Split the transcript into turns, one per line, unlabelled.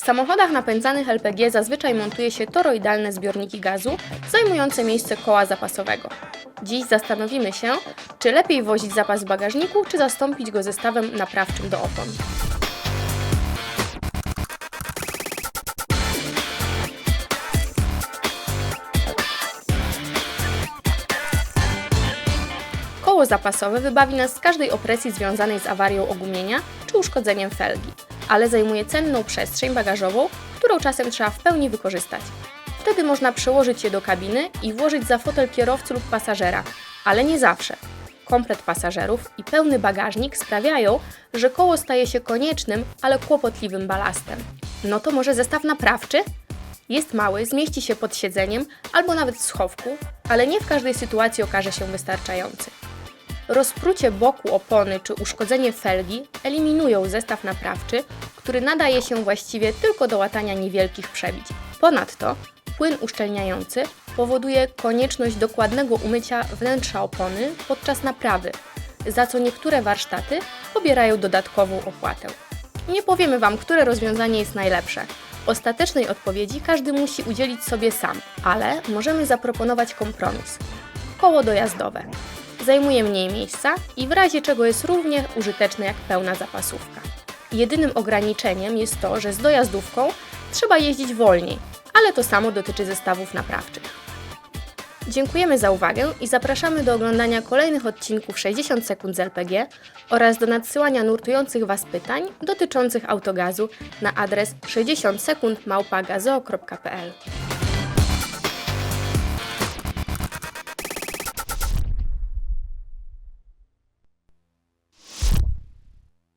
W samochodach napędzanych LPG zazwyczaj montuje się toroidalne zbiorniki gazu zajmujące miejsce koła zapasowego. Dziś zastanowimy się, czy lepiej wozić zapas w bagażniku, czy zastąpić go zestawem naprawczym do opon. Koło zapasowe wybawi nas z każdej opresji związanej z awarią ogumienia czy uszkodzeniem felgi, ale zajmuje cenną przestrzeń bagażową, którą czasem trzeba w pełni wykorzystać. Wtedy można przełożyć je do kabiny i włożyć za fotel kierowcy lub pasażera, ale nie zawsze. Komplet pasażerów i pełny bagażnik sprawiają, że koło staje się koniecznym, ale kłopotliwym balastem. No to może zestaw naprawczy? Jest mały, zmieści się pod siedzeniem albo nawet w schowku, ale nie w każdej sytuacji okaże się wystarczający. Rozprucie boku opony czy uszkodzenie felgi eliminują zestaw naprawczy, który nadaje się właściwie tylko do łatania niewielkich przebić. Ponadto płyn uszczelniający powoduje konieczność dokładnego umycia wnętrza opony podczas naprawy, za co niektóre warsztaty pobierają dodatkową opłatę. Nie powiemy Wam, które rozwiązanie jest najlepsze. Ostatecznej odpowiedzi każdy musi udzielić sobie sam, ale możemy zaproponować kompromis. Koło dojazdowe. Zajmuje mniej miejsca i w razie czego jest równie użyteczne jak pełna zapasówka. Jedynym ograniczeniem jest to, że z dojazdówką trzeba jeździć wolniej, ale to samo dotyczy zestawów naprawczych. Dziękujemy za uwagę i zapraszamy do oglądania kolejnych odcinków 60 sekund z LPG oraz do nadsyłania nurtujących Was pytań dotyczących autogazu na adres 60 sekund małpagazeo.pl.